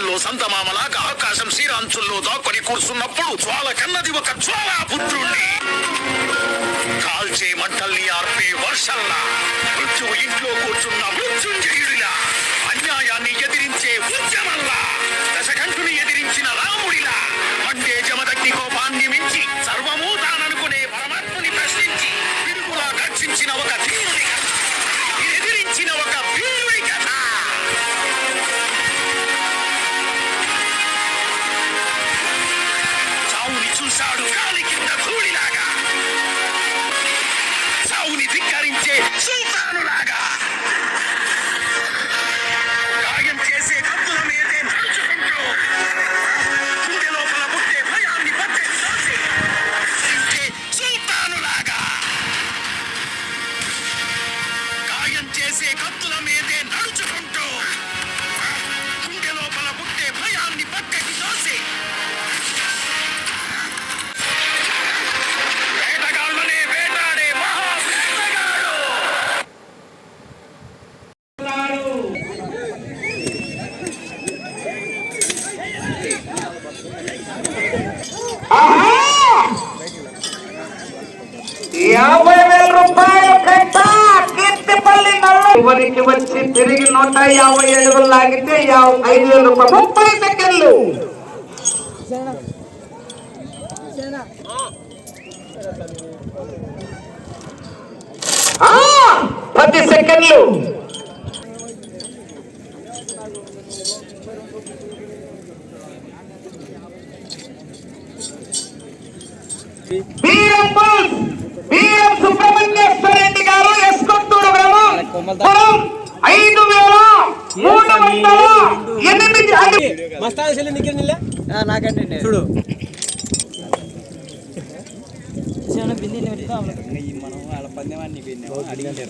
మేఘాల్లో సంతమామలాగా ఆకాశం శ్రీరాంచుల్లో దాక్కుని కూర్చున్నప్పుడు జ్వాల కన్నది ఒక జ్వాలా పుత్రుణ్ణి కాల్చే మంటల్ని ఆర్పే వర్షల్లా. మృత్యువు ఇంట్లో కూర్చున్న మృత్యుంజయుడిలా. అన్యాయాన్ని ఎదిరించే ఉద్యమల్లా. చేసే కత్తుల మీదే నడుచుకుంటూ గుండె లోపల పుట్టే భయాన్ని పక్కకి దోసి వేటగాళ్ళనే వేటాడే మహా వేటగాడు యాభై వేల రూపాయలు కట్ట కీర్తిపల్లి నల్ల చివరికి వచ్చి తిరిగి నూట యాభై అడుగులు లాగితే యాభై ఐదు వేల రూపాయలు. ముప్పై సెకండ్లు. పది సెకండ్లు. వీరం బాస్ వీరం సుబ్రహ్మణ్యేశ్వర ఐదు వేల మూడు వందల ఎనిమిది మస్తాన్ చెల్లి నీకే నిల్ల నాకంటే చూడు. అడిగారు